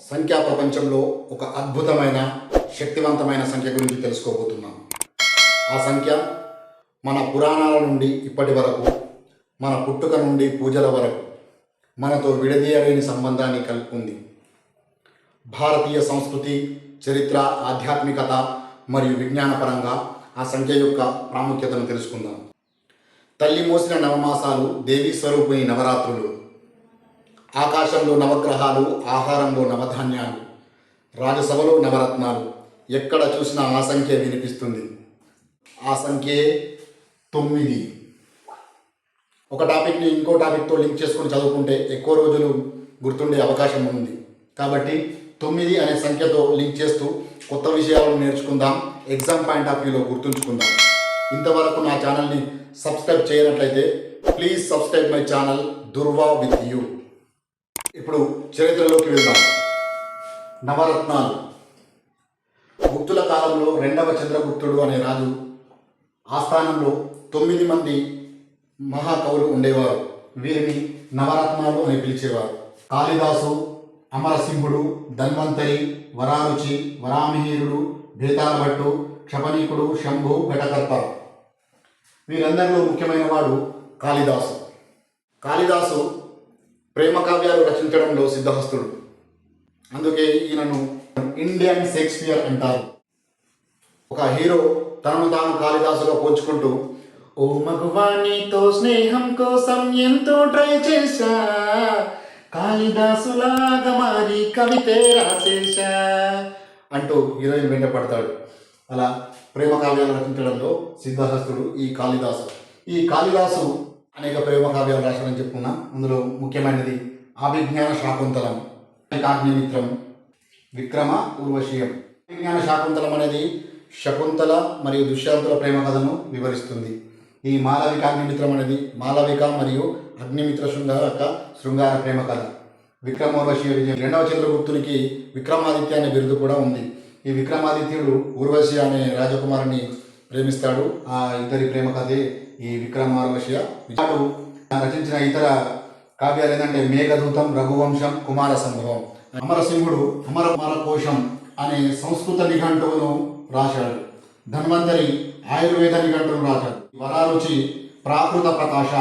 సంఖ్యా ప్రపంచంలో ఒక అద్భుతమైన శక్తివంతమైన సంఖ్య గురించి తెలుసుకోబోతున్నాం. ఆ సంఖ్య మన పురాణాల నుండి ఇప్పటి వరకు మన పుట్టుక నుండి పూజల వరకు మనతో విడదీయలేని సంబంధాన్ని కలుపుకుంది భారతీయ సంస్కృతి చరిత్ర ఆధ్యాత్మికత మరియు విజ్ఞానపరంగా ఆ సంఖ్య యొక్క ప్రాముఖ్యతను తెలుసుకుందాం. తల్లి మోసిన నవమాసాలు దేవీ స్వరూపిణి నవరాత్రులు. ఆకాశంలో నవగ్రహాలు ఆహారంలో నవధాన్యాలు రాజసభలో నవరత్నాలు. ఎక్కడ చూసినా ఆ సంఖ్య వినిపిస్తుంది. ఆ సంఖ్యే తొమ్మిది. ఒక టాపిక్ని ఇంకో టాపిక్తో లింక్ చేసుకొని చదువుకుంటే ఎక్కువ రోజులు గుర్తుండే అవకాశం ఉంది. కాబట్టి తొమ్మిది అనే సంఖ్యతో లింక్ చేస్తూ కొత్త విషయాలను నేర్చుకుందాం ఎగ్జామ్ పాయింట్ ఆఫ్ వ్యూలో గుర్తుంచుకుందాం. ఇంతవరకు నా ఛానల్ని subscribe చేయనట్లయితే please subscribe my channel Durga with you. ఇప్పుడు చరిత్రలోకి వెళ్దాం. నవరత్నాలు. గుప్తుల కాలంలో రెండవ చంద్రగుప్తుడు అనే రాజు ఆస్థానంలో తొమ్మిది మంది మహాకవులు ఉండేవారు. వీరిని నవరత్నాలు అని పిలిచేవారు. కాళిదాసు అమరసింహుడు ధన్వంతరి వరారుచి వరామిహీరుడు భేతాలభట్టు క్షపణీకుడు శంభు ఘటకర్త వీరందరిలో ముఖ్యమైన వాడు కాళిదాసు. కాళిదాసు ప్రేమ కావ్యాలు రచించడంలో సిద్ధహస్తుడు. అందుకే ఈయనను ఇండియన్ షేక్స్పియర్ అంటారు. ఒక హీరో తనను తాను కాళిదాసుగా పోల్చుకుంటూ ఓ మగవాణితో స్నేహం కోసం ఎంతో ట్రై చేశా కాళిదాసులాగా మారి కవితే రాసేశా అంటూ హీరోయిన్ వెంట పడతాడు. అలా ప్రేమ కావ్యాలు రచించడంలో సిద్ధహస్తుడు ఈ కాళిదాసు. ఈ కాళిదాసు అనేక ప్రేమ కావ్యాలు రాశారని చెప్పుకున్నా. అందులో ముఖ్యమైనది అభిజ్ఞాన శాకుంతలం కాగ్నిమిత్రం విక్రమ ఊర్వశీయం. అభిజ్ఞాన శాకుంతలం అనేది శకుంతల మరియు దుష్యంతుల ప్రేమ కథను వివరిస్తుంది. ఈ మాలవిక అగ్నిమిత్రం అనేది మాలవిక మరియు అగ్నిమిత్ర శృంగార యొక్క శృంగార ప్రేమ కథ. విక్రమోర్వశీయ విజయం రెండవ చంద్రగుప్తునికి విక్రమాదిత్య అనే బిరుదు కూడా ఉంది. ఈ విక్రమాదిత్యుడు ఊర్వశి అనే రాజకుమారిని ప్రేమిస్తాడు. ఆ ఇద్దరి ప్రేమ కథే ఈ విక్రమార్వశియ విచారు రచించిన ఇతర కావ్యాలు ఏంటంటే మేఘదూతం రఘువంశం కుమార సంభవం అమరసింహుడు అమర కోశం అనే సంస్కృత నిఘంటువును రాశాడు. ధన్వంతరి ఆయుర్వేద నిఘంటువును రాశాడు. వరారుచి ప్రాకృత ప్రకాశ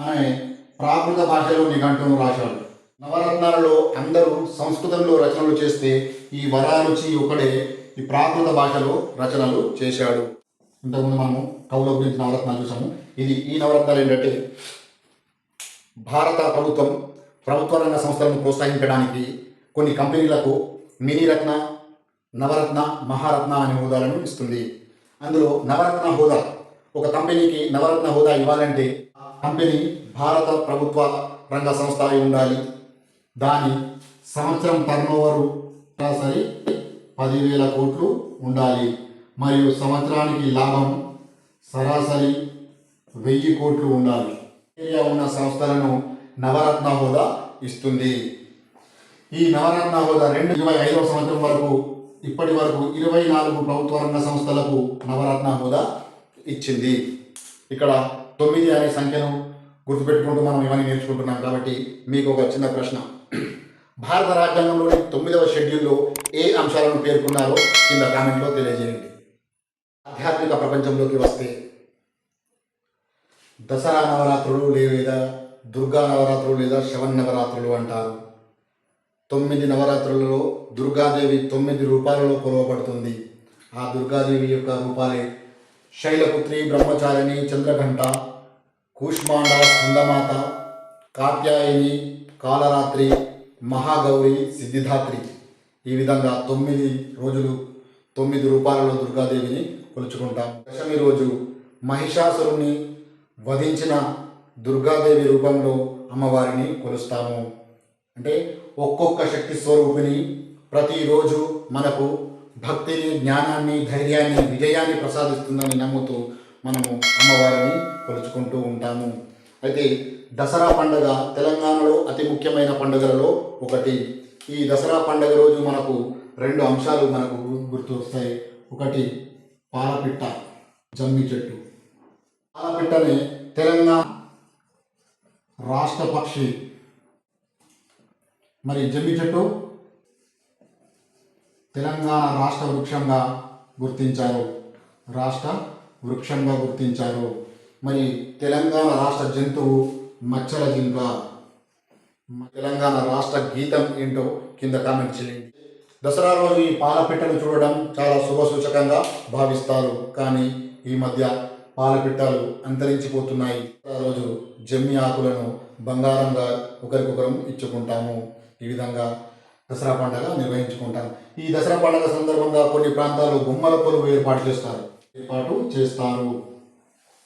అనే ప్రాకృత భాషలో నిఘంటువును రాశాడు. నవరత్నాలలో అందరూ సంస్కృతంలో రచనలు చేస్తే ఈ వరారుచి ఒకడే ఈ ప్రాకృత భాషలో రచనలు చేశాడు. ఇంతకుముందు మనము కవుల గురించి నవరత్నాలు చూసాము. ఇది ఈ నవరత్నాలు ఏంటంటే భారత ప్రభుత్వం ప్రభుత్వ రంగ సంస్థలను ప్రోత్సహించడానికి కొన్ని కంపెనీలకు మినీ రత్న నవరత్న మహారత్న అనే హోదాలను ఇస్తుంది. అందులో నవరత్న హోదా ఒక కంపెనీకి నవరత్న హోదా ఇవ్వాలంటే ఆ కంపెనీ భారత ప్రభుత్వ రంగ సంస్థ అయి ఉండాలి. దాని సంవత్సరం టర్నోవరు సరాసరి పదివేల కోట్లు ఉండాలి. మరియు సంవత్సరానికి లాభం సరాసరి వెయ్యి కోట్లు ఉండాలి. ఏరియా ఉన్న సంస్థలను నవరత్న హోదా ఇస్తుంది. ఈ నవరత్న హోదా రెండు ఇరవై ఐదవ సంవత్సరం వరకు ఇప్పటి వరకు ఇరవై నాలుగు ప్రభుత్వ రంగ సంస్థలకు నవరత్న హోదా ఇచ్చింది. ఇక్కడ తొమ్మిది అనే సంఖ్యను గుర్తుపెట్టుకుంటూ మనం ఇవన్నీ నేర్చుకుంటున్నాం కాబట్టి మీకు ఒక చిన్న ప్రశ్న. భారత రాజ్యాంగంలోని తొమ్మిదవ షెడ్యూల్లో ఏ అంశాలను పేర్కొన్నారో కింద కామెంట్లో తెలియజేయండి. ఆధ్యాత్మిక ప్రపంచంలోకి వస్తే దసరా నవరాత్రులు లేదా దుర్గా నవరాత్రులు లేదా శవన్ నవరాత్రులు అంటారు. తొమ్మిది నవరాత్రులలో దుర్గాదేవి తొమ్మిది రూపాలలో కొలవబడుతుంది. ఆ దుర్గాదేవి యొక్క రూపాలే శైలపుత్రి బ్రహ్మచారిణి చంద్రఘంట కూష్మాండ స్కందమాత కాత్యాయని కాలరాత్రి మహాగౌరి సిద్ధిధాత్రి. ఈ విధంగా తొమ్మిది రోజులు తొమ్మిది రూపాలలో దుర్గాదేవిని కొలుచుకుంటాం. దశమి రోజు మహిషాసురుణ్ణి వధించిన దుర్గాదేవి రూపంలో అమ్మవారిని కొలుస్తాము. అంటే ఒక్కొక్క శక్తి స్వరూపిణి ప్రతిరోజు మనకు భక్తిని జ్ఞానాన్ని ధైర్యాన్ని విజయాన్ని ప్రసాదిస్తుందని నమ్ముతూ మనము అమ్మవారిని కొలుచుకుంటూ ఉంటాము. అయితే దసరా పండుగ తెలంగాణలో అతి ముఖ్యమైన పండుగలలో ఒకటి. ఈ దసరా పండుగ రోజు మనకు రెండు అంశాలు మనకు గుర్తు వస్తాయి ఒకటి పాలపిట్ట జమ్మి చెట్టు. పాలపిట్టని తెలంగాణ రాష్ట్ర పక్షి. మరి జమ్మి చెట్టు తెలంగాణ రాష్ట్ర వృక్షంగా గుర్తించారు. రాష్ట్ర వృక్షంగా గుర్తించారు. మరి తెలంగాణ రాష్ట్ర జంతువు మచ్చల జింక. తెలంగాణ రాష్ట్ర గీతం ఏంటో కింద కామెంట్ చేయండి. దసరా రోజు ఈ పాలపిట్టను చూడడం చాలా శుభ సూచకంగా భావిస్తారు. కానీ ఈ మధ్య పాలపిట్టాలు అంతరించిపోతున్నాయి. రోజు జమ్మి ఆకులను బంగారంగా ఒకరికొకరం ఇచ్చుకుంటాము. ఈ విధంగా దసరా పండుగ నిర్వహించుకుంటాం. ఈ దసరా పండుగ సందర్భంగా కొన్ని ప్రాంతాల్లో బొమ్మల కొలువు ఏర్పాటు చేస్తారు. ఏర్పాటు చేస్తారు.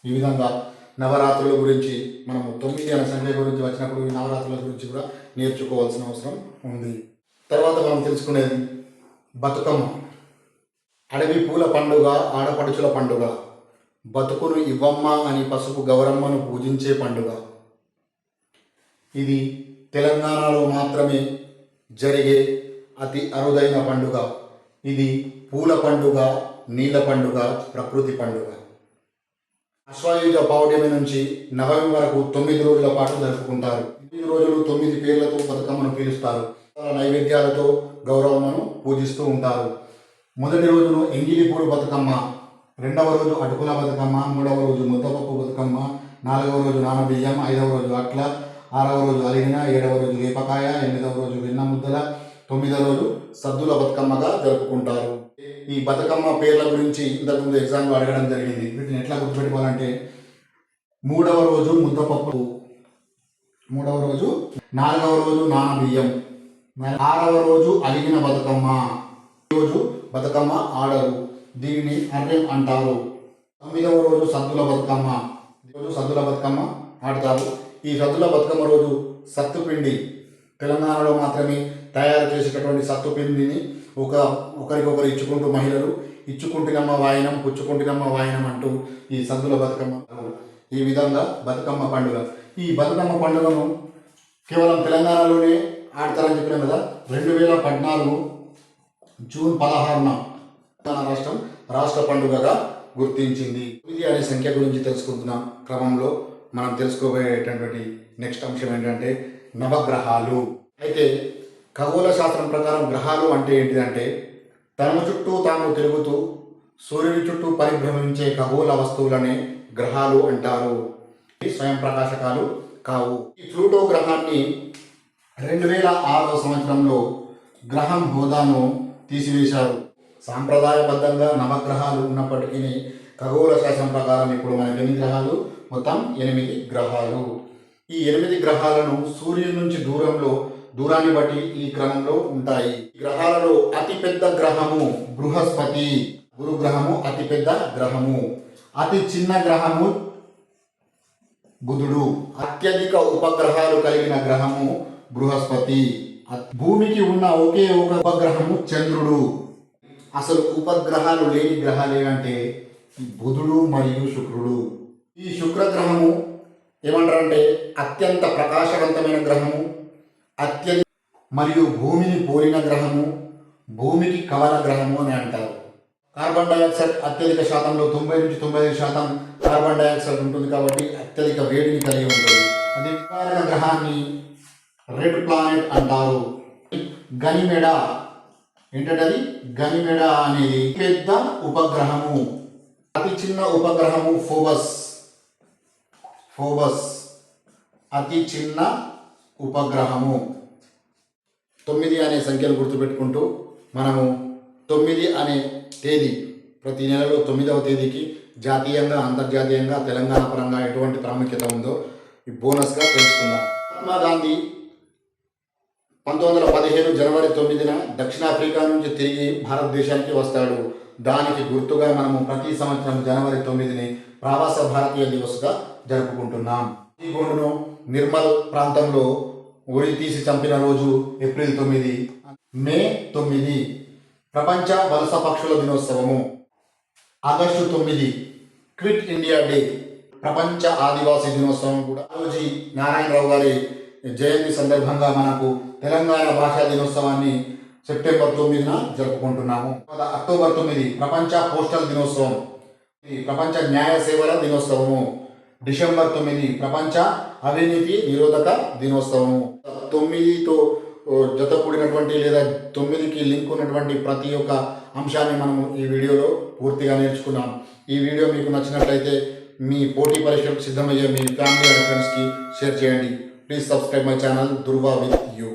ఈ విధంగా నవరాత్రుల గురించి మనము తొమ్మిది అనే సంఖ్య గురించి వచ్చినప్పుడు ఈ నవరాత్రుల గురించి కూడా నేర్చుకోవాల్సిన అవసరం ఉంది. తర్వాత మనం తెలుసుకునేది బతుకమ్మ. అడవి పూల పండుగ ఆడపడుచుల పండుగ. బతుకును ఇవ్వమ్మ అని పసుపు గౌరమ్మను పూజించే పండుగ. ఇది తెలంగాణలో మాత్రమే జరిగే అతి అరుదైన పండుగ. ఇది పూల పండుగ నీళ్ళ పండుగ ప్రకృతి పండుగ. అశ్వాయుజ పౌర్ణమి నుంచి నవమి వరకు తొమ్మిది రోజుల పాటు జరుపుకుంటారు. తొమ్మిది రోజులు తొమ్మిది పేర్లతో బతుకమ్మను పిలుస్తారు. నైవేద్యాలతో గౌరవమును పూజిస్తూ ఉంటారు. మొదటి రోజును ఎంగిలిపూడి బతుకమ్మ రెండవ రోజు అటుకుల బతుకమ్మ మూడవ రోజు ముద్దపప్పు బతుకమ్మ నాలుగవ రోజు నానబియ్యం ఐదవ రోజు అట్ల ఆరవ రోజు అలిగిన ఏడవ రోజు వేపకాయ ఎనిమిదవ రోజు వెన్న ముద్దల తొమ్మిదవ రోజు సద్దుల బతుకమ్మగా జరుపుకుంటారు. ఈ బతుకమ్మ పేర్ల గురించి ఇంతకుముందు ఎగ్జామ్లో అడగడం జరిగింది. వీటిని ఎట్లా గుర్తుపెట్టుకోవాలంటే మూడవ రోజు ముద్దపప్పు మూడవ రోజు నాలుగవ రోజు నానబియ్యం ఆరవ రోజు అలిగిన బతుకమ్మ. ఈరోజు రోజు బతుకమ్మ ఆడరు. దీనిని అర్రెం అంటారు. తొమ్మిదవ రోజు సద్దుల బతుకమ్మ. ఈరోజు రోజు సద్దుల బతుకమ్మ ఆడతారు. ఈ సద్దుల బతుకమ్మ రోజు సత్తుపిండి తెలంగాణలో మాత్రమే తయారు చేసేటటువంటి సత్తుపిండిని ఒక ఒకరికొకరు ఇచ్చుకుంటూ మహిళలు ఇచ్చుకుంటున్నమ్మ వాయనం పుచ్చుకుంటున్నమ్మ వాయనం అంటూ ఈ సద్దుల బతుకమ్మ ఈ విధంగా బతుకమ్మ పండుగ. ఈ బతుకమ్మ పండుగను కేవలం తెలంగాణలోనే ఆడతారని చెప్పినాం కదా. రెండు వేల పద్నాలుగు జూన్ పదహారున తెలంగాణ రాష్ట్రం రాష్ట్ర పండుగగా గుర్తించింది. తొమ్మిది అనే సంఖ్య గురించి తెలుసుకుంటున్న క్రమంలో. మనం తెలుసుకోబోయేటటువంటి నెక్స్ట్ అంశం ఏంటంటే నవగ్రహాలు. అయితే ఖగోళ శాస్త్రం ప్రకారం గ్రహాలు అంటే ఏంటిదంటే తన చుట్టూ తాను తిరుగుతూ సూర్యుని చుట్టూ పరిభ్రమించే ఖగోళ వస్తువులనే గ్రహాలు అంటారు. స్వయం ప్రకాశకాలు కావు. ఈ ప్లూటో గ్రహాన్ని రెండు వేల ఆరవ సంవత్సరంలో గ్రహం హోదాను తీసివేశారు. సాంప్రదాయబద్ధంగా నవగ్రహాలు ఉన్నప్పటికీ ఖగోళ శాస్త్రం ప్రకారం ఇప్పుడు మనకి ఎన్ని గ్రహాలు మొత్తం ఎనిమిది గ్రహాలు. ఈ ఎనిమిది గ్రహాలను సూర్యుడి నుంచి దూరంలో దూరాన్ని బట్టి ఈ క్రమంలో ఉంటాయి. గ్రహాలలో అతిపెద్ద గ్రహము బృహస్పతి. గురు గ్రహము అతిపెద్ద గ్రహము. అతి చిన్న గ్రహము బుధుడు. అత్యధిక ఉపగ్రహాలు కలిగిన గ్రహము బృహస్పతి. భూమికి ఉన్న ఒకే ఒక ఉపగ్రహము చంద్రుడు. అసలు ఉపగ్రహాలు లేని గ్రహాలు ఏవంటే బుధుడు మరియు శుక్రుడు. ఈ శుక్ర గ్రహము ఏమంటారంటే అత్యంత ప్రకాశవంతమైన గ్రహము అత్యంత మరియు భూమిని పోలిన గ్రహము భూమికి కవల గ్రహము అని అంటారు. కార్బన్ డైఆక్సైడ్ అత్యధిక శాతంలో తొంభై నుంచి తొంభై ఐదు శాతం కార్బన్ డైఆక్సైడ్ ఉంటుంది కాబట్టి అత్యధిక వేడిని కలిగి ఉంటుంది. అదే వికారణ గ్రహాన్ని రెడ్ ప్లానెట్ అంటారు. గనిమెడ ఏంటంటే అది గనిమెడ అనేది పెద్ద ఉపగ్రహము. అతి చిన్న ఉపగ్రహము ఫోబస్. ఫోబస్. అతి చిన్న ఉపగ్రహము. తొమ్మిది అనే సంఖ్యలు గుర్తుపెట్టుకుంటూ మనము తొమ్మిది అనే తేదీ ప్రతి నెలలో తొమ్మిదవ తేదీకి జాతీయంగా అంతర్జాతీయంగా తెలంగాణ పరంగా ఎటువంటి ప్రాముఖ్యత ఉందో ఈ బోనస్గా తెలుసుకుందాం. మహాత్మా గాంధీ పంతొమ్మిది వందల పదిహేను జనవరి తొమ్మిదిన దక్షిణాఫ్రికా నుంచి తిరిగి భారతదేశానికి వస్తాడు. దానికి గుర్తుగా మనము ప్రతి సంవత్సరం జనవరి తొమ్మిదిని ప్రవాస భారతీయ దివస్గా జరుపుకుంటున్నాం. ఈ గోండును నిర్మల్ ప్రాంతంలో ఉరి తీసి చంపిన రోజు ఏప్రిల్ తొమ్మిది మే తొమ్మిది ప్రపంచ వలస పక్షుల దినోత్సవము. ఆగస్టు తొమ్మిది క్విట్ ఇండియా డే ప్రపంచ ఆదివాసీ దినోత్సవం కూడా. రోజు నారాయణరావు గారి జయంతి సందర్భంగా మనకు తెలంగాణ భాషా దినోత్సవాన్ని సెప్టెంబర్ తొమ్మిదిన జరుపుకుంటున్నాము. అక్టోబర్ తొమ్మిది ప్రపంచ పోస్టల్ దినోత్సవం. ఇది ప్రపంచ న్యాయ సేవల దినోత్సవము. డిసెంబర్ తొమ్మిది ప్రపంచ అవినీతి నిరోధక దినోత్సవము. తొమ్మిదితో జతకూడినటువంటి జత కూడినటువంటి లేదా తొమ్మిదికి లింక్ ఉన్నటువంటి ప్రతి ఒక్క అంశాన్ని మనము ఈ వీడియోలో పూర్తిగా నేర్చుకున్నాం. ఈ వీడియో మీకు నచ్చినట్లయితే మీ పోటీ పరీక్షలకు సిద్ధమయ్యే మీ ఫ్యామిలీ అండ్ ఫ్రెండ్స్కి షేర్ చేయండి. Please subscribe my channel Durga with you